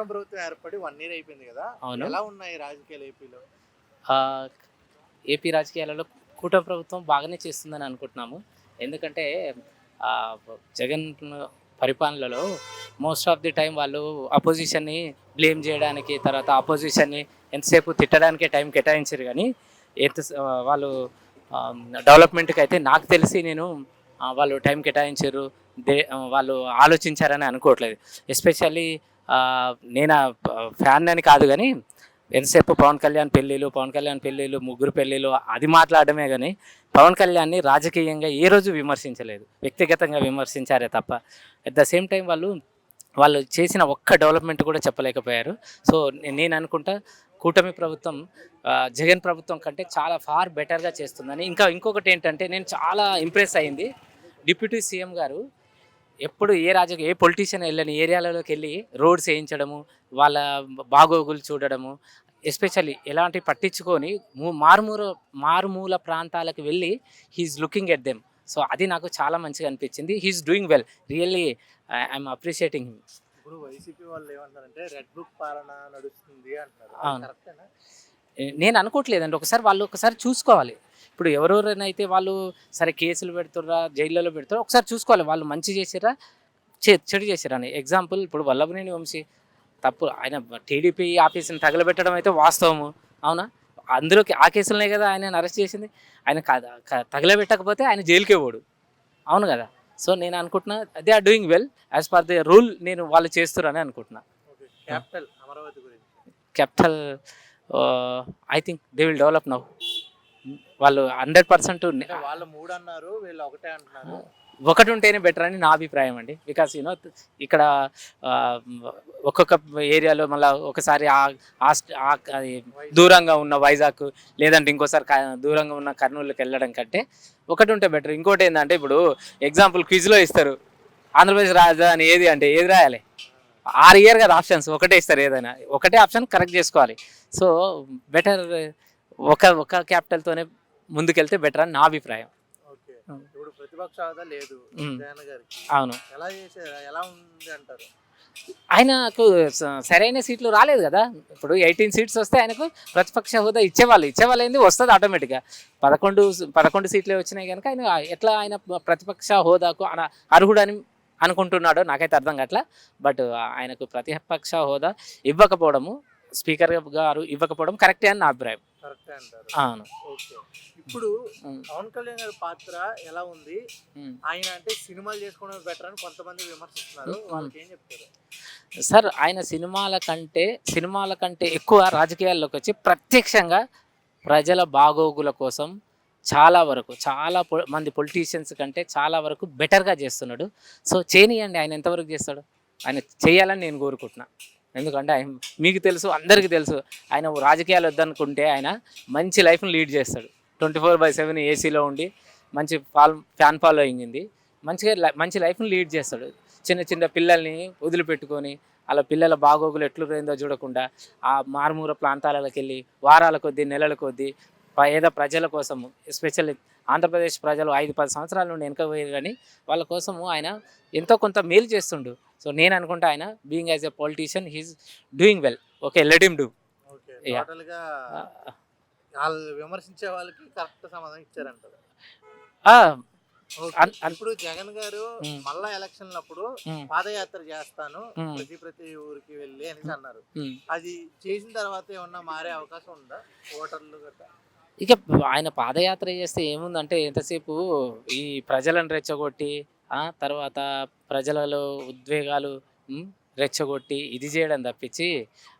కూటమి ప్రభుత్వం ఏర్పడి వన్ ఇయర్ అయిపోయింది కదా. అవును. ఎలా ఉన్నాయి రాజకీయాలు ఏపీలో? ఏపీ రాజకీయాలలో కూటమి ప్రభుత్వం బాగానే చేస్తుందని అనుకుంటున్నాము. ఎందుకంటే జగన్ పరిపాలనలో మోస్ట్ ఆఫ్ ది టైం వాళ్ళు అపోజిషన్ని బ్లేమ్ చేయడానికి తర్వాత అపోజిషన్ని ఎంతసేపు తిట్టడానికే టైం కేటాయించారు కానీ ఎంత వాళ్ళు డెవలప్మెంట్కి అయితే నాకు తెలిసి నేను వాళ్ళు టైం కేటాయించారు దే వాళ్ళు ఆలోచించారని అనుకోవట్లేదు. ఎస్పెషల్లీ నేను ఫ్యాన్ అని కాదు కానీ ఎంతసేపు పవన్ కళ్యాణ్ పెళ్ళిళ్ళు పవన్ కళ్యాణ్ పెళ్ళిళ్ళు ముగ్గురు పెళ్ళిళ్ళు అది మాట్లాడమే కానీ పవన్ కళ్యాణ్ని రాజకీయంగా ఏ రోజు విమర్శించలేదు. వ్యక్తిగతంగా విమర్శించారే తప్ప. అట్ ద సేమ్ టైం వాళ్ళు వాళ్ళు చేసిన ఒక్క డెవలప్మెంట్ కూడా చెప్పలేకపోయారు. సో నేను అనుకుంటా కూటమి ప్రభుత్వం జగన్ ప్రభుత్వం కంటే చాలా ఫార్ బెటర్గా చేస్తుందని. ఇంకా ఇంకొకటి ఏంటంటే నేను చాలా ఇంప్రెస్ అయింది. డిప్యూటీ సీఎం గారు ఎప్పుడు ఏ రాజకీయ ఏ పొలిటీషియన్ వెళ్ళని ఏరియాలలోకి వెళ్ళి రోడ్స్ వేయించడము వాళ్ళ బాగోగులు చూడడము ఎస్పెషల్లీ ఎలాంటి పట్టించుకొని మూ- మారుమూల మారుమూల ప్రాంతాలకు వెళ్ళి he's looking at them so అది నాకు చాలా మంచిగా అనిపించింది. He's doing well really I'm appreciating him ఇప్పుడు వైసీపీ వాళ్ళు ఏమంటారంటే రెడ్ బుక్ పాలన నడుస్తుంది అంటారు. నేను అనుకోవట్లేదండి. ఒకసారి వాళ్ళు ఒకసారి చూసుకోవాలి. ఇప్పుడు ఎవరెవరైనా వాళ్ళు సరే కేసులు పెడుతుర్రా జైళ్ళలో పెడుతుర్రా ఒకసారి చూసుకోవాలి వాళ్ళు మంచి చేసిరా చెడు చేసిరా అని. ఎగ్జాంపుల్ ఇప్పుడు వల్లభనేని వంశీ తప్పు ఆయన టీడీపీ ఆఫీస్ని తగలబెట్టడం అయితే వాస్తవము. అవునా? అందులోకి ఆ కేసులనే కదా ఆయన అరెస్ట్ చేసింది. ఆయన తగలబెట్టకపోతే ఆయన జైలుకే పోడు. అవును కదా? సో నేను అనుకుంటున్నా they are doing well as per the rule నేను వాళ్ళు చేస్తున్నారని అనుకుంటున్నా. క్యాపిటల్ అమరావతి గురించి. Capital I think they will develop now వాళ్ళు హండ్రెడ్ పర్సెంట్ వాళ్ళు మూడు అన్నారు వీళ్ళు ఒకటే అంటున్నారు. ఒకటి ఉంటేనే బెటర్ అని నా అభిప్రాయం అండి. బికాస్ యూనో ఇక్కడ ఒక్కొక్క ఏరియాలో మళ్ళీ ఒకసారి దూరంగా ఉన్న వైజాగ్ లేదంటే ఇంకోసారి దూరంగా ఉన్న కర్నూలుకి వెళ్ళడం కంటే ఒకటి ఉంటే బెటర్ ఇంకోటి ఏంటంటే ఇప్పుడు ఎగ్జాంపుల్ క్విజ్లో ఇస్తారు. ఆంధ్రప్రదేశ్ రాజధాని ఏది అంటే ఏది రాయాలి? ఆరు ఇయర్ కదా ఆప్షన్స్ ఒకటే ఇస్తారు ఏదైనా. ఒకటే ఆప్షన్ కరెక్ట్ చేసుకోవాలి. సో బెటర్ ఒక ఒక క్యాపిటల్తోనే ముందుకెళ్తే బెటర్ అని నా అభిప్రాయం. ఇప్పుడు ప్రతిపక్ష హోదా లేదు ఉమ్. జగన్ గారికి. అవును. ఎలా చేశారు? ఎలా ఉంది అంటారు? ఆయనకు సరైన సీట్లు రాలేదు కదా. ఇప్పుడు ఎయిటీన్ సీట్స్ వస్తే ఆయనకు ప్రతిపక్ష హోదా ఇచ్చేవాళ్ళు. ఇచ్చేవాళ్ళు ఏంది వస్తుంది ఆటోమేటిక్గా పదకొండు పదకొండు సీట్లే వచ్చినాయి కనుక ఆయన ఎట్లా ఆయన ప్రతిపక్ష హోదాకు అన- అర్హుడని అనుకుంటున్నాడో నాకైతే అర్థం కావట్లా. బట్ ఆయనకు ప్రతిపక్ష హోదా ఇవ్వకపోవడము స్పీకర్ గారు ఇవ్వకపోవడం కరెక్టే అని నా అభిప్రాయం. కరెక్టే అంటారు. అవును. ఓకే. ఇప్పుడు పవన్ కళ్యాణ్ గారి పాత్ర ఎలా ఉంది. ఆయన అంటే సినిమాలు చేసుకోవడం బెటర్ అని కొంతమంది విమర్శిస్తున్నారు. ఏం చెప్తారు? సార్ ఆయన సినిమాల కంటే సినిమాల కంటే ఎక్కువ రాజకీయాల్లోకి వచ్చి ప్రత్యక్షంగా ప్రజల బాగోగుల కోసం చాలా వరకు చాలా పొ- మంది పొలిటీషియన్స్ కంటే చాలా వరకు బెటర్గా చేస్తున్నాడు. సో చేయనియండి ఆయన ఎంతవరకు చేస్తాడు? ఆయన చేయాలని నేను కోరుకుంటున్నా. ఎందుకంటే ఆయన మీకు తెలుసు అందరికీ తెలుసు. ఆయన రాజకీయాలు వద్దనుకుంటే ఆయన మంచి లైఫ్ని లీడ్ చేస్తాడు. ట్వంటీ ఫోర్ బై సెవెన్ ఏసీలో ఉండి మంచి ఫాల్ ఫ్యాన్ ఫాలోయింగ్ ఉంది. మంచిగా లై- మంచి లైఫ్ని లీడ్ చేస్తాడు. చిన్న చిన్న పిల్లల్ని వదిలిపెట్టుకొని అలా పిల్లల బాగోగులు ఎట్లుందో చూడకుండా ఆ మారుమూర ప్రాంతాలకు వెళ్ళి వారాల కొద్దీ నెలల కొద్దీ పేద ప్రజల కోసము ఎస్పెషల్లీ ఆంధ్రప్రదేశ్ ప్రజలు ఐదు పది సంవత్సరాల నుండి వెనకపోయారు కానీ వాళ్ళ కోసము ఆయన ఎంతో కొంత మేలు చేస్తుండు. సో నేను అనుకుంటా ఆయన being as a politician he's doing well okay let him do వాళ్ళు విమర్శించే వాళ్ళకి కరెక్ట్ సమాధానం. అన్- అన్- ఇప్పుడు జగన్ గారు ఉమ్. మళ్ళా ఎలక్షన్ అప్పుడు పాదయాత్ర చేస్తాను ఉమ్. ప్రతి ప్రతి ఊరికి వెళ్ళి అనేసి అన్నారు. అది చేసిన తర్వాత ఏమన్నా మారే అవకాశం ఉందా? ఓటర్లు గట్రా? ఇక ఆయన పాదయాత్ర చేస్తే ఏముందంటే ఎంతసేపు ఈ ప్రజలను రెచ్చగొట్టి తర్వాత ప్రజలలో ఉద్వేగాలు రెచ్చగొట్టి ఇది చేయడం తప్పించి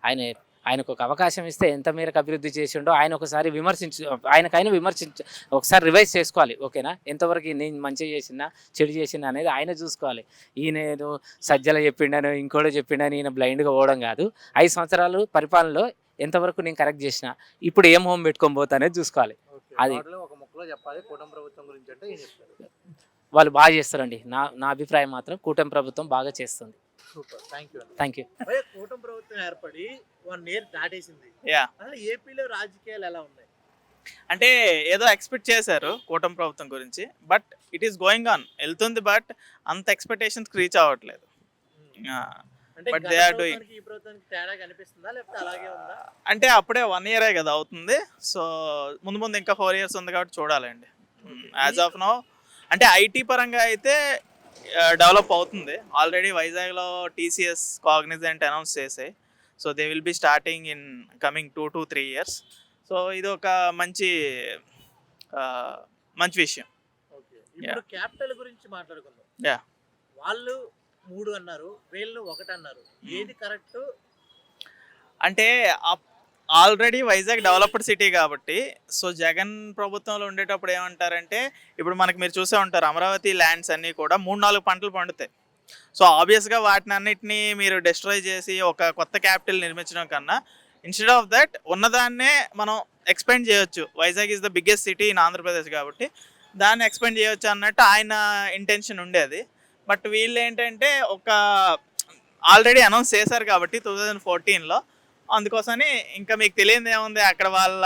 ఆయన ఆయనకు ఒక అవకాశం ఇస్తే ఎంత మేరకు అభివృద్ధి చేసిండో ఆయన ఒకసారి విమర్శించు ఆయనకైనా విమర్శించు ఒకసారి రివైజ్ చేసుకోవాలి ఓకేనా? ఎంతవరకు నేను మంచి చేసినా చెడు చేసినా అనేది ఆయన చూసుకోవాలి. ఈయన ఏదో సజ్జల చెప్పిండను ఇంకోటి చెప్పిండని ఈయన బ్లైండ్గా పోవడం కాదు. ఐదు సంవత్సరాలు పరిపాలనలో ఎంతవరకు నేను కరెక్ట్ చేసిన ఇప్పుడు ఏం హోమ్ పెట్టుకొని చూసుకోవాలి. ఓకే అది- ఒక ముక్కలో చెప్పాలి కూటమి ప్రభుత్వం గురించి అంటే వాళ్ళు బాగా చేస్తారండి. నా నా అభిప్రాయం మాత్రం కూటమి ప్రభుత్వం బాగా చేస్తుంది. సూపర్ థ్యాంక్ యూ కూటమి ప్రభుత్వం ఏర్పడి వన్ ఇయర్ దాటేసింది. ఏపీలో రాజకీయాలు ఎలా ఉన్నాయి? అంటే ఏదో ఎక్స్పెక్ట్ చేశారు కూటమి ప్రభుత్వం గురించి but it is going on వెళ్తుంది బట్ అంత ఎక్స్పెక్టేషన్స్ రీచ్ అవ్వట్లేదు. అంటే బట్ దే ఆర్ డూయింగ్ ప్రభుత్వానికి ఈ ప్రభుత్వానికి తేడా కనిపిస్తుందా? లేకపోతే అలాగే ఉందా? అంటే అప్పుడే వన్ ఇయరే కదా అవుతుంది. సో ముందు ముందు ఇంకా ఫోర్ ఇయర్స్ ఉంది కాబట్టి చూడాలండి. యాజ్ ఆఫ్ నో అంటే ఐటీ పరంగా అయితే డెవలప్ అవుతుంది. ఆల్రెడీ వైజాగ్లో టీసీఎస్ కాగ్నిజెంట్ అనౌన్స్ చేసాయి. So they will be starting in coming two to three years so ఇది ఒక మంచి మంచి విషయం. క్యాపిటల్ గురించి మాట్లాడుకుందాం. Yeah. వాళ్ళు మూడు అన్నారు వీళ్ళు ఒకటి అన్నారు. ఏది కరెక్ట్? అంటే ఆల్రెడీ వైజాగ్ డెవలప్డ్ సిటీ కాబట్టి సో జగన్ ప్రభుత్వంలో ఉండేటప్పుడు ఏమంటారంటే ఇప్పుడు మనకి మీరు చూసే ఉంటారు అమరావతి ల్యాండ్స్ అన్నీ కూడా మూడు నాలుగు పంటలు పండుతాయి. సో ఆబ్వియస్గా వాటిని అన్నిటినీ మీరు డిస్ట్రాయ్ చేసి ఒక కొత్త క్యాపిటల్ నిర్మించడం కన్నా ఇన్స్టెడ్ ఆఫ్ దట్ ఉన్నదాన్నే మనం ఎక్స్పెండ్ చేయొచ్చు. Vizag is the biggest city in Andhra Pradesh కాబట్టి దాన్ని ఎక్స్పెండ్ చేయొచ్చు అన్నట్టు ఆయన ఇంటెన్షన్ ఉండేది. బట్ వీళ్ళు ఏంటంటే ఒక ఆల్రెడీ అనౌన్స్ చేశారు కాబట్టి టూ థౌజండ్ ఫోర్టీన్లో అందుకోసమని ఇంకా మీకు తెలియదు ఏముంది? అక్కడ వాళ్ళ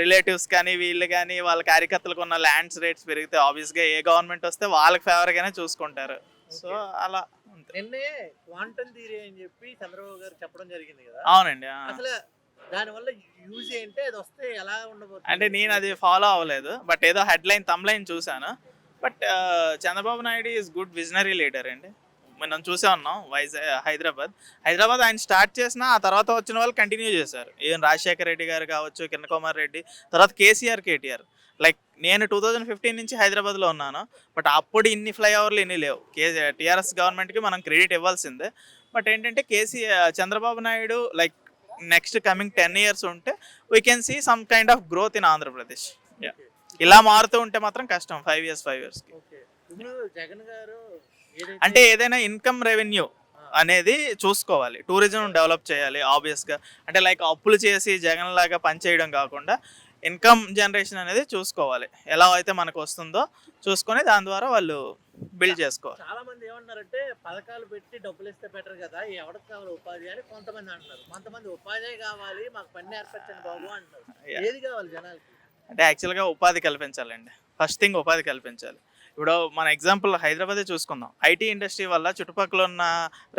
రిలేటివ్స్ కానీ వీళ్ళు కానీ వాళ్ళ కార్యకర్తలకు ఉన్న ల్యాండ్స్ రేట్స్ పెరిగితే ఆబ్వియస్గా ఏ గవర్నమెంట్ వస్తే వాళ్ళకి ఫేవర్గానే చూసుకుంటారు. సో అలా. నిన్నే క్వాంటమ్ థియరీ అని చెప్పి చంద్రబాబు గారు చెప్పడం జరిగింది కదా? అవునండి. అసలు దానివల్ల యూజ్ ఏంటి? అది వస్తే ఎలా ఉండబోతుంది? అంటే నేను అది ఫాలో అవ్వలేదు బట్ ఏదో హెడ్లైన్ తమ్లైన్ చూశాను. But Chandrababu Naidu is good visionary leader అండి. మనం చూసే ఉన్నాం వైజాగ్ హైదరాబాద్. హైదరాబాద్ ఆయన స్టార్ట్ చేసిన ఆ తర్వాత వచ్చిన వాళ్ళు కంటిన్యూ చేశారు. ఈవెన్ రాజశేఖర రెడ్డి గారు కావచ్చు కిరణ్ కుమార్ రెడ్డి తర్వాత కేసీఆర్ కేటీఆర్. లైక్ నేను టూ థౌజండ్ ఫిఫ్టీన్ నుంచి హైదరాబాద్లో ఉన్నాను. బట్ అప్పుడు ఇన్ని ఫ్లైఓవర్లు ఇన్ని లేవు. కే టీఆర్ఎస్ గవర్నమెంట్కి మనం క్రెడిట్ ఇవ్వాల్సిందే. బట్ ఏంటంటే KCR Chandrababu Naidu like next coming ten years ఉంటే we can see some kind of growth in Andhra Pradesh. Yeah ఇలా మారుతూ ఉంటే మాత్రం కష్టం ఫైవ్ ఇయర్స్ ఫైవ్ ఇప్పుడు జగన్ గారు అంటే ఏదైనా ఇన్కమ్ రెవెన్యూ అనేది చూసుకోవాలి. టూరిజం డెవలప్ చేయాలి ఆబ్వియస్గా అంటే లైక్ అప్పులు చేసి జగన్ లాగా పనిచేయడం కాకుండా ఇన్కమ్ జనరేషన్ అనేది చూసుకోవాలి. ఎలా అయితే మనకు వస్తుందో చూసుకొని దాని ద్వారా వాళ్ళు బిల్డ్ చేసుకోవాలి. చాలా మంది ఏమంటారంటే పథకాలు పెట్టి డబ్బులు ఇస్తే బెటర్ కదా ఎవరికి కావాలి ఉపాధి అని కొంతమంది అంటున్నారు. కొంతమంది ఉపాధి కావాలి మాకు పని నేర్పించండి బాబు Yeah. ఏది కావాలి జనాలకి? అంటే యాక్చువల్గా ఉపాధి కల్పించాలండి. ఫస్ట్ థింగ్ ఉపాధి కల్పించాలి. ఇప్పుడు మన ఎగ్జాంపుల్ హైదరాబాదే చూసుకుందాం. ఐటీ ఇండస్ట్రీ వల్ల చుట్టుపక్కల ఉన్న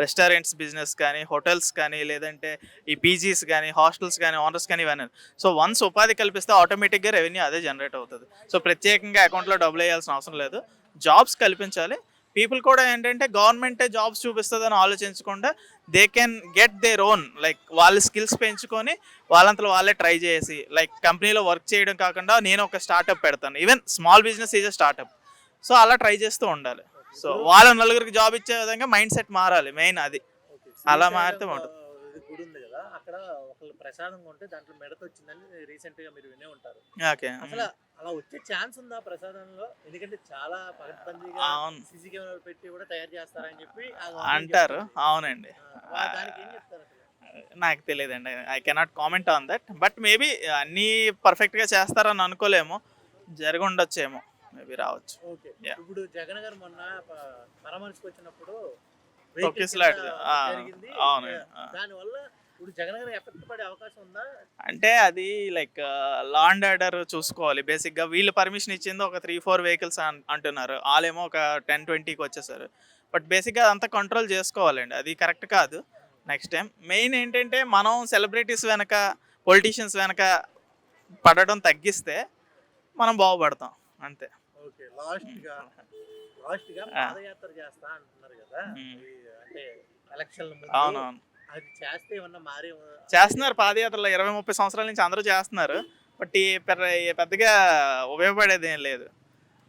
రెస్టారెంట్స్ బిజినెస్ కానీ హోటల్స్ కానీ లేదంటే ఈ పీజీస్ కానీ హాస్టల్స్ కానీ ఓనర్స్ కానీ ఇవన్నీ. సో వన్స్ ఉపాధి కల్పిస్తే ఆటోమేటిక్గా రెవెన్యూ అదే జనరేట్ అవుతుంది. సో ప్రత్యేకంగా అకౌంట్లో డబ్బులు వేయాల్సిన అవసరం లేదు. జాబ్స్ కల్పించాలి. పీపుల్ కూడా ఏంటంటే గవర్నమెంటే జాబ్స్ చూపిస్తుందని ఆలోచించకుండా they can get their own like వాళ్ళ స్కిల్స్ పెంచుకొని వాళ్ళంతలో వాళ్ళే ట్రై చేసి లైక్ కంపెనీలో వర్క్ చేయడం కాకుండా నేను ఒక స్టార్ట్అప్ పెడతాను. Even small business is a startup so అలా ట్రై చేస్తూ ఉండాలి. సో వాళ్ళ నలుగురికి జాబ్ ఇచ్చే విధంగా మైండ్ సెట్ మారాలి మెయిన్ అది. అలా మారితే ఆ, అక్కడ ఒకళ్ళు ప్రసాదం కొంటే దాంట్లో మిడత వచ్చిందని రీసెంట్గా మీరు వినే ఉంటారు. ఓకే. అసలు అలా వచ్చే ఛాన్స్ ఉందా ప్రసాదంలో? ఎందుకంటే చాలా పగడ్బందీగా సీసీ కెమెరాలు పెట్టి కూడా తయారు చేస్తారని చెప్పి అంటారు. అవునండి. దానికి ఏం చెప్తారు నాకు తెలియదండి. I cannot comment on that but maybe అన్నీ పర్ఫెక్ట్గా చేస్తారని అనుకోలేము. జరిగి ఉండొచ్చేమో. మేబీ రావచ్చు. ఇప్పుడు జగన్ గారు మొన్న పరామర్శకు వచ్చినప్పుడు అవును, ఆ. దాని వల్ల ఇప్పుడు జగన్ గారు ఎఫెక్ట్ పడే అవకాశం ఉందా? అంటే అది లైక్ లా అండ్ ఆర్డర్ చూసుకోవాలి. బేసిక్గా వీళ్ళు పర్మిషన్ ఇచ్చింది ఒక త్రీ ఫోర్ వెహికల్స్ అంటున్నారు. వాళ్ళేమో ఒక టెన్ ట్వంటీకి వచ్చేసారు. బట్ బేసిక్గా అదంతా కంట్రోల్ చేసుకోవాలండి. అది కరెక్ట్ కాదు. నెక్స్ట్ టైం మెయిన్ ఏంటంటే మనం సెలబ్రిటీస్ వెనక పొలిటీషియన్స్ వెనక పడడం తగ్గిస్తే మనం బాగుపడతాం. అంతే. ఓకే. పాదయాత్ర చేస్తా అంటున్నారు కదా. మ్మ్. ఈ అంటే ఎలక్షన్ అవునవును. అది చేస్తే ఏమన్నా మారే చేస్తున్నారు పాదయాత్రలో. ఇరవై ముప్పై సంవత్సరాల నుంచి అందరూ చేస్తున్నారు. బట్ ఈ పెద్దగా ఉపయోగపడేది ఏం లేదు.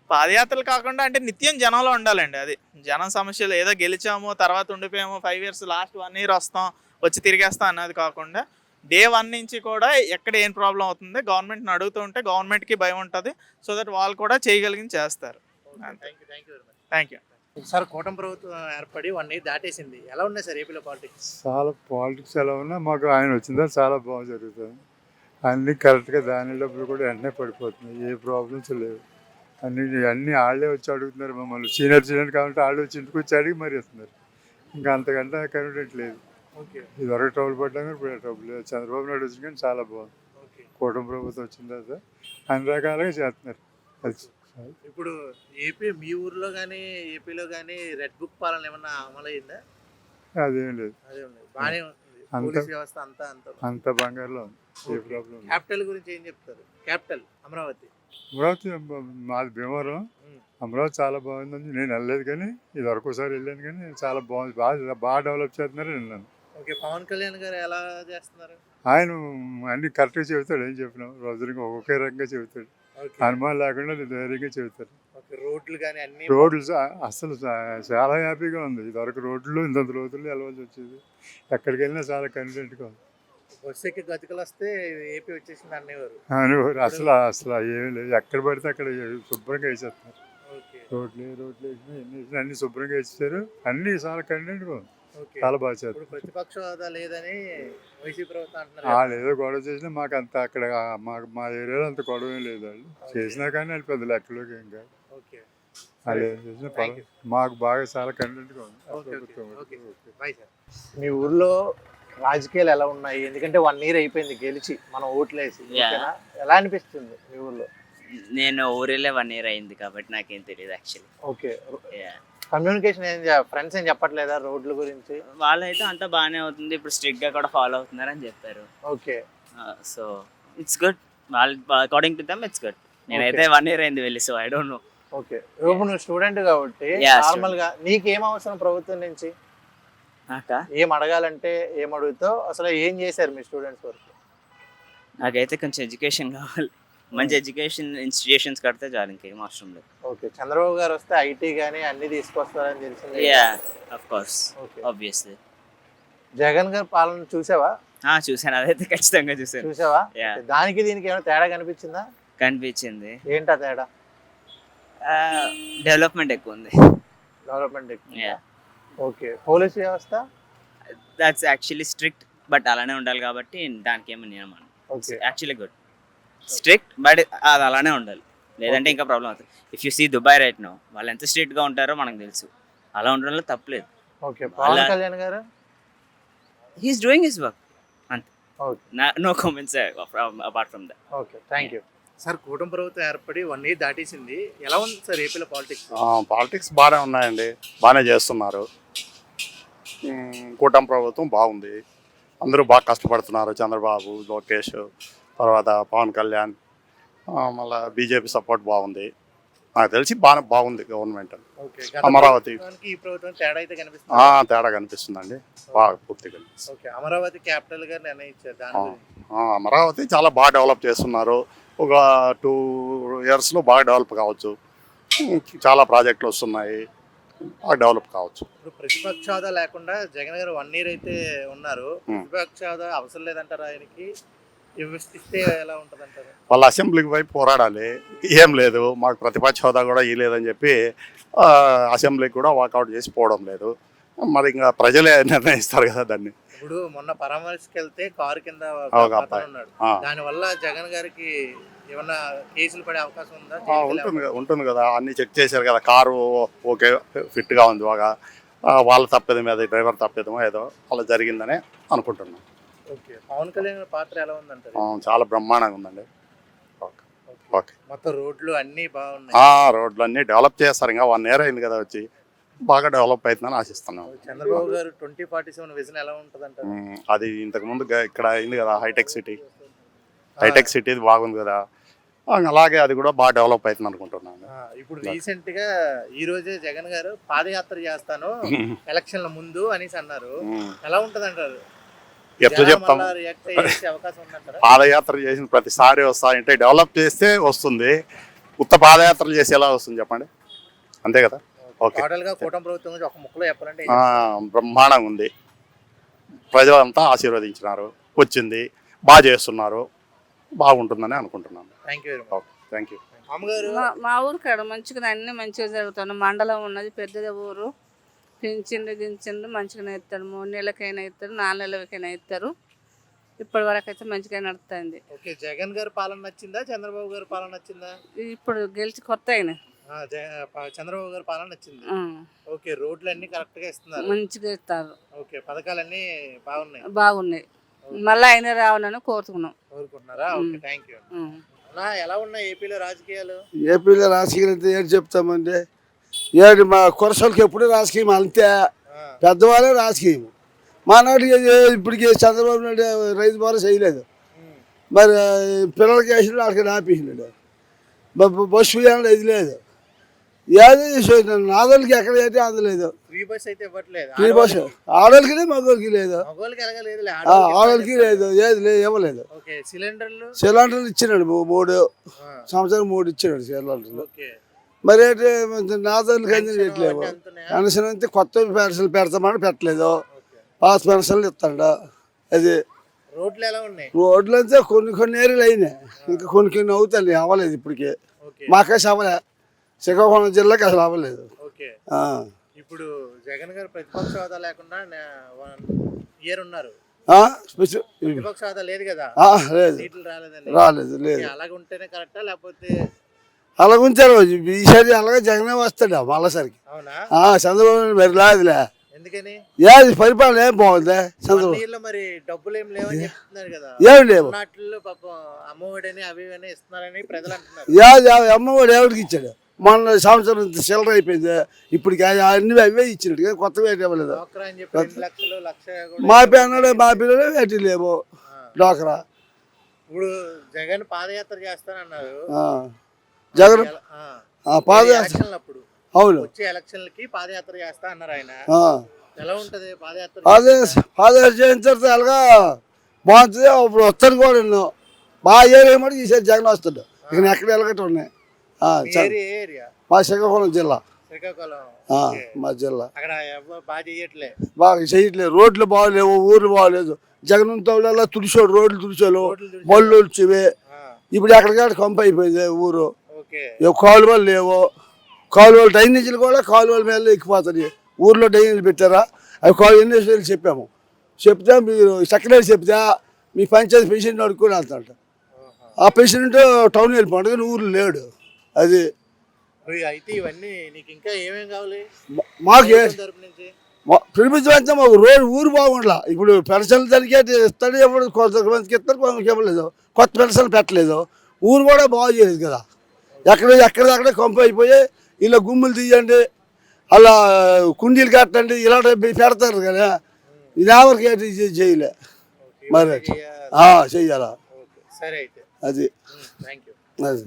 పాదయాత్రలు కాకుండా అంటే నిత్యం జనంలో ఉండాలండి అది. జనం సమస్యలు ఏదో గెలిచాము తర్వాత ఉండిపోయాము five years last one year వస్తాం వచ్చి తిరిగేస్తాం అన్నది కాకుండా డే వన్ నుంచి కూడా ఎక్కడ ఏం ప్రాబ్లం అవుతుంది గవర్నమెంట్ని అడుగుతూ ఉంటే గవర్నమెంట్కి భయం ఉంటుంది. సో దట్ వాళ్ళు కూడా చేయగలిగింది చేస్తారు. Thank you thank you sir కూటమి ప్రభుత్వం ఏర్పడి వన్ ఇయర్ దాటేసింది. ఎలా ఉన్నాయి సార్ ఏపీలో పాలిటిక్స్ చాలా పాలిటిక్స్ ఎలా ఉన్నా మాకు ఆయన వచ్చిందా చాలా బాగా జరుగుతుంది. అన్నీ కరెక్ట్గా దాని డబ్బులు కూడా వెంటనే పడిపోతున్నాయి. ఏ ప్రాబ్లమ్స్ లేవు. అన్ని అన్నీ వాళ్ళే వచ్చి అడుగుతున్నారు మమ్మల్ని. సీనియర్ సీనియర్ కాబట్టి వాళ్ళు వచ్చి ఇంటికి వచ్చి అడిగి మరి ఇస్తున్నారు ఇంకా అంతకంటే కన్వీనియంట్ లేదు. ఓకే. ఇదివరకు ట్రబుల్ పడ్డాం ఇప్పుడు ట్రబుల్ లేదు. చంద్రబాబు నాయుడు వచ్చిన కానీ చాలా బాగుంది. కూటమి ప్రభుత్వం వచ్చిన తర్వాత అన్ని రకాలుగా చేస్తున్నారు. ఇప్పుడు ఏపీ మీ ఊర్లో కానీ ఏపీలో కానీ రెడ్ బుక్ పాలన ఏమన్నా అమలైందా? అదేం లేదు. అదే ఉంది బానే ఉంది. పోలీస్ వ్యవస్థ అంతా అంతా అంత బంగారులో ఏ ప్రాబ్లం లేదు. క్యాపిటల్ గురించి ఏం చెప్తారు? క్యాపిటల్ అమరావతి. అమరావతి మాది భీమవరం. అమరావతి చాలా బాగుందని నేను వెళ్ళలేదు కానీ ఇది వరకు ఒకసారి వెళ్ళాను కానీ చాలా బాగుంది. బాగా బాగా డెవలప్ చేస్తున్నారు విన్నాను. ఓకే. పవన్ కళ్యాణ్ గారు ఎలా చేస్తున్నారు? ఆయన అన్ని కరెక్ట్గా చెబుతాడు. ఏం చెప్పినాం. రోజులకి ఒకే రకంగా చెబుతాడు. అనుమానం లేకుండా ధైర్యంగా చెబుతాడు ఓకే రోడ్లు కానీ అన్ని రోడ్లు అసలు చాలా హ్యాపీగా ఉంది. ఇదివరకు రోడ్లు ఇంత రోజులు వెళ్ళవలసి వచ్చేది. ఎక్కడికి వెళ్ళినా చాలా కన్వీనియంట్గా ఉంది. బస్సు ఎక్కి గతుకులు వస్తే ఏపీ వచ్చేసింది అనేవారు అని అసలు అసలు ఏమీ లేదు. ఎక్కడ పడితే అక్కడ శుభ్రంగా వేసేస్తున్నారు ఓకే. రోడ్లు రోడ్లు వేసినా ఎన్ని వేసినా అన్ని శుభ్రంగా వేసేసారు. అన్ని చాలా కన్వీనియంట్గా ఉంది. చాలా బాగా చేస్తారు. ప్రతిపక్ష హోదా లేదని వైసీపీ ప్రభుత్వం అంటున్నారు వాళ్ళు ఏదో గొడవ చేసినా మాకు అంత అక్కడ మాకు మా ఏరియాలో అంత గొడవ ఏం లేదు వాళ్ళు. చేసినా కానీ వాళ్ళు పెద్ద లెక్కలోకి ఏం కాదు. ఓకే. వాళ్ళు ఏం చేసినా Thank పర్వాలేదు. మాకు బాగా చాలా కన్వీనియంట్గా ఉంది. ఆ ప్రభుత్వం. మీ ఊర్లో రాజకీయాలు ఎలా ఉన్నాయి? ఎందుకంటే వన్ ఇయర్ అయిపోయింది గెలిచి మనం ఓట్లేసి Yeah. ఓకేనా? ఎలా అనిపిస్తుంది మీ ఊర్లో? నేను ఊరిలో వన్ ఇయర్ అయింది కాబట్టి నాకేం తెలియదు యాక్చువల్లీ ఓకే. కమ్యూనికేషన్ ఏం ఫ్రెండ్స్ ఏం చెప్పట్లేదా రోడ్ల గురించి? వాళ్ళైతే అంతా బాగానే అవుతుంది ఇప్పుడు స్ట్రిక్ట్గా కూడా ఫాలో అవుతున్నారు అని చెప్పారు. ఓకే. సో ఇట్స్ గుడ్ వాళ్ళు according to them it's good నేనైతే వన్ ఇయర్ అయింది వెళ్ళి so I don't know okay. ఇప్పుడు నువ్వు స్టూడెంట్ కాబట్టి నార్మల్గా నీకు ఏం అవసరం ప్రభుత్వం నుంచి? ఏం అడగాలంటే ఏం అడుగుతావు? అసలు ఏం చేశారు మీ స్టూడెంట్స్ వరకు? నాకైతే కొంచెం ఎడ్యుకేషన్ కావాలి. మంచి ఎడ్యుకేషన్ ఇన్స్టిట్యూషన్స్ కడితే చాలు ఇంకేం అవసరం లేదు. ఓకే చంద్రబాబు గారు వస్తే ఐటీ కానీ అన్ని తీసుకొస్తారని తెలిసింది. Yeah of course okay. Obviously Jagan గారి పాలన చూసావా? చూసాను అదైతే ఖచ్చితంగా చూసాను చూసావా? దానికి దీనికి ఏమైనా తేడా కనిపించిందా? కనిపించింది. ఏంటా తేడా? డెవలప్మెంట్ ఎక్కువ ఉంది. Development Yeah. ఓకే పోలీస్ వ్యవస్థ? దట్స్ యాక్చువల్లీ స్ట్రిక్ట్ బట్ అలానే ఉండాలి కాబట్టి దానికి ఏమని నేను okay. Actually good strict but అది అలానే ఉండాలి. లేదంటే ఇంకా ప్రాబ్లం అవుతుంది. If you see Dubai right no వాళ్ళు ఎంత స్ట్రిక్ట్గా ఉంటారో మనకు తెలుసు. అలా ఉండడంలో తప్పలేదు ఓకే పవన్ కళ్యాణ్ గారు? హీఈస్ డూయింగ్ హిస్ వర్క్ అంతే. Okay. No comments apart from that okay thank you. Sir కూటమి ప్రభుత్వం ఏర్పడి వన్ ఇయర్ దాటేసింది. ఎలా ఉంది సార్ ఏపీలో పాలిటిక్స్ పాలిటిక్స్ బాగానే ఉన్నాయండి. బాగానే చేస్తున్నారు. కూటమి ప్రభుత్వం బాగుంది. అందరూ బాగా కష్టపడుతున్నారు. చంద్రబాబు లోకేష్. తర్వాత పవన్ కళ్యాణ్ మళ్ళా బీజేపీ సపోర్ట్ బాగుంది. నాకు తెలిసి బాగా బాగుంది గవర్నమెంట్. ఓకే అమరావతి. తేడా కనిపిస్తుంది. కనిపిస్తుందండి. బాగా పూర్తిగా అమరావతి క్యాపిటల్గా అమరావతి చాలా బాగా డెవలప్ చేస్తున్నారు. ఒక టూ ఇయర్స్లో బాగా డెవలప్ కావచ్చు. చాలా ప్రాజెక్టులు వస్తున్నాయి. బాగా డెవలప్ కావచ్చు. ఇప్పుడు ప్రతిపక్ష లేకుండా జగన్ గారు వన్ ఇయర్ అయితే ఉన్నారు. ప్రతిపక్ష అవసరం లేదంటారా ఆయనకి? ఇస్తే ఎలా ఉంటుంది అంటారు వాళ్ళ అసెంబ్లీకి వైపు పోరాడాలి. ఏం లేదు మాకు ప్రతిపక్ష హోదా కూడా ఇవ్వలేదని చెప్పి అసెంబ్లీకి కూడా వాకౌట్ చేసి పోవడం లేదు. మరి ఇంకా ప్రజలే నిర్ణయిస్తారు కదా దాన్ని. ఇప్పుడు మొన్న పరామర్శకి వెళ్తే కారు కింద. ఉన్నాడు. ఆ, దాని వల్ల జగన్ గారికి ఏమన్నా కేసులు పడే అవకాశం ఉందా? ఉంటుంది కదా ఉంటుంది కదా. అన్ని చెక్ చేశారు కదా కారు ఓకే ఫిట్గా ఉంది బాగా. వాళ్ళ తప్పేదేమో అది డ్రైవర్ తప్పేదేమో ఏదో అలా జరిగిందని అనుకుంటున్నాం. ఓకే. పవన్ కళ్యాణ్ పాత్ర ఎలా ఉందంటారు? చాలా బ్రహ్మాండంగా ఉందండి. ఓకే. ఓకే. మొత్తం రోడ్లు అన్ని బాగున్నాయి. ఆ, రోడ్లు అన్నీ డెవలప్ చేస్తారు ఇంకా వన్ ఇయర్ అయింది కదా వచ్చి. బాగా డెవలప్ అవుతుందని ఆశిస్తున్నాం. చంద్రబాబు గారు ట్వంటీ ఫార్టీ సెవెన్ విజన్ ఎలా ఉంటుంది అంటారు ఉమ్, అది ఇంతకు ముందు గ- ఇక్కడ అయింది కదా హైటెక్ సిటీ. హైటెక్ సిటీ బాగుంది కదా. ఆ, అలాగే అది కూడా బాగా డెవలప్ అవుతుంది అనుకుంటున్నాను. ఇప్పుడు రీసెంట్గా ఈ రోజే జగన్ గారు పాదయాత్ర చేస్తాను. ఎలక్షన్ల ముందు అనేసి అన్నారు. ఉమ్, ఎలా ఉంటది అంటారు ఎట్లా చెప్తాం? రియాక్ట్ చేసే అవకాశం ఉందంటారా? పాదయాత్ర చేసిన ప్రతిసారి వస్తాయంటే డెవలప్ చేస్తే వస్తుంది. ఉత్త పాదయాత్రలు చేసి ఎలా వస్తుంది చెప్పండి. అంతే కదా? ఓకే. టోటల్గా కూటమి ప్రభుత్వం గురించి ఒక ముక్కలో చెప్పాలంటే ఏం ఆ, బ్రహ్మాండంగా ఉంది. ప్రజలంతా ఆశీర్వదించినారు. వచ్చింది. బాగా చేస్తున్నారు. బాగుంటుందని అనుకుంటున్నాను. థ్యాంక్ యూ మా ఊరు కాడ మంచిగా అన్ని మంచిగా జరుగుతుంది మండలం ఉన్నది పెద్దది ఊరు. పింఛన్లు గించిండ్రు మంచిగానే ఇస్తారు మూడు నెలలకైనా ఇస్తారు నాలుగు నెలలకైనా ఇస్తారు ఇప్పటి వరకు అయితే మంచిగా నడుస్తుంది. ఓకే జగన్ గారి పాలన నచ్చిందా? చంద్రబాబు గారి పాలన నచ్చిందా? ఇప్పుడు గెలిచి కొత్త అయిన ఆ, జ- ప- చంద్రబాబు గారి పాలన నచ్చింది. ఆ, ఓకే రోడ్లు అన్ని కరెక్ట్గా ఇస్తున్నారు మంచిగా ఇస్తారు ఓకే పథకాలన్నీ బాగున్నాయి. బాగున్నాయి. మళ్ళీ అయినా రావాలని కోరుతున్నాం కోరుకుంటున్నారా? ఓకే థ్యాంక్ యూ ఎలా ఉన్నాయి ఏపీలో రాజకీయాలు? ఏపీలో రాజకీయం అయితే ఏం చెప్తామండి ఏడు మా కొరసలకి ఎప్పుడు రాజకీయం అంతే. పెద్దవాళ్ళే రాజకీయం. మా నాటికి ఇప్పటికి చంద్రబాబు నాయుడు రైతు భరోసా చేయలేదు. మరి పిల్లలకి వేసినాడు అక్కడికి ఆపేసినాడు బస్సు వేయాలి ఇది లేదు. ఏది నాదోళ్ళకి ఎక్కడ అయితే అందలేదు ఫ్రీ బస్ అయితే ఇవ్వట్లేదు. Free bus. ఆడోళ్ళకి మగోళ్ళకి లేదు. ఆడోళ్ళకి లేదు ఏది లేదు ఇవ్వలేదు. సిలిండర్లు? సిలిండర్లు ఇచ్చినాడు మూడు సంవత్సరం మూడు ఇచ్చినాడు సిలిండర్లు. మరి నాదోళ్ళకి అన్ని పెట్టలేవు? కనీసం అయితే కొత్త పెన్షన్లు పెడతామని పెట్టలేదు. పాత పెన్షన్లు ఇస్తాడు. అది రోడ్లు ఎలా ఉన్నాయి? రోడ్లు అయితే కొన్ని కొన్ని ఏరియాలు అయినాయి. ఇంకా కొన్ని కొన్ని అవుతాయి. అవ్వలేదు ఇప్పటికి. మాకేసి అవ్వలే. శ్రీకాకుళం జిల్లాకి అసలు అవ్వలేదు. ఇప్పుడు జగన్ గారు ప్రతిపక్ష హోదా లేకుండా ఇయర్ ఉన్నారు. లేదు కదా? రాలేదు లేదు. అలాగ ఉంటేనే కరెక్టా? లేకపోతే అలా ఉంచారు ఈసారి అలాగే జగనే వస్తాడు మళ్ళీసరికి చంద్రబాబు మరి లేదులే ఎందుకని? ఏది పరిపాలన ఏం బాగుంది? చంద్రబాబు. మరి డబ్బులు ఏం లేవు. ఏది అమ్మఒడు ఎవరికి ఇచ్చాడు? మొన్న సంవత్సరం చిల్లర అయిపోయింది. ఇప్పటికి అన్ని అవే ఇచ్చినట్టు కానీ కొత్తగా ఇవ్వలేదు మా పిల్లలు మా పిల్లలు వేటి లేవు. డోకరా ఇప్పుడు జగన్ పాదయాత్ర చేస్తానన్నారు. జగన్? పాదయాత్ర. అవును. వచ్చే ఎలక్షన్లకి పాదయాత్ర చేస్తా అన్నారు ఆయన. ఆ. ఎలా ఉంటది పాదయాత్ర? పాదయాత్ర చేసిన తర్వాత అలాగా బాగుంటుంది. అప్పుడు వస్తాను కూడా నేను బాగా ఏరియా మటుకు ఈసారి జగన్ వస్తాడు. ఇక ఎక్కడ వెళ్ళగట్టు ఉన్నాయి మీ మా శ్రీకాకుళం జిల్లా. మా జిల్లా. బాగా చేయట్లేదు రోడ్లు బాగలేవు ఊర్లు బాగలేదు. జగన్ తోళ్ళ తుడిచోడు. రోడ్లు తుడిచారు. బళ్ళు ఇప్పుడు ఎక్కడికాడ కంప అయిపోయింది ఊరు? కాలువలు లేవు. కాలువలు డ్రైనేజీలు కూడా కాలువల మీద ఎక్కిపోతాయి ఊర్లో డ్రైనేజీలు పెట్టారా? అవి కాలు ఎన్ని చెప్పాము. చెప్తే మీరు సెక్రటరీ చెప్తే మీ పంచాయతీ ప్రెసిడెంట్ అడుక్కొని వెళ్తాడు. ఆ ప్రెసిడెంట్ టౌన్ వెళ్ళిపోండి కానీ ఊరు లేడు. అది అయితే ఇవన్నీ నీకు ఇంకా ఏమేం కావాలి? మాకు ఏ- ప్రభుత్వం తరపు నుంచి? మా- ప్రభుత్వం అంతా మాకు రోడ్డు ఊరు బాగుండాల. ఇప్పుడు పెన్షన్లు దానికి ఇస్తాడు ఎప్పుడు కొంతమందికి ఇస్తారు కొంతమందికి ఇవ్వలేదు. కొత్త పెన్షన్లు పెట్టలేదు. ఊరు కూడా బాగు చేయలేదు కదా. ఎక్కడ ఎక్కడ అక్కడే కొంప అయిపోయి ఇలా గుమ్ములు తీయండి అలా కుండీలు కట్టండి ఇలాంటి పెడతారు కదా ఇది ఎవరికి ఏంటి ఇది చేయలే. ఓకే, మరి ఇవన్నీ చేయాలి. ఆ, చెయ్యాలా. ఓకే సరే అయితే. అది. థ్యాంక్ యూ అది.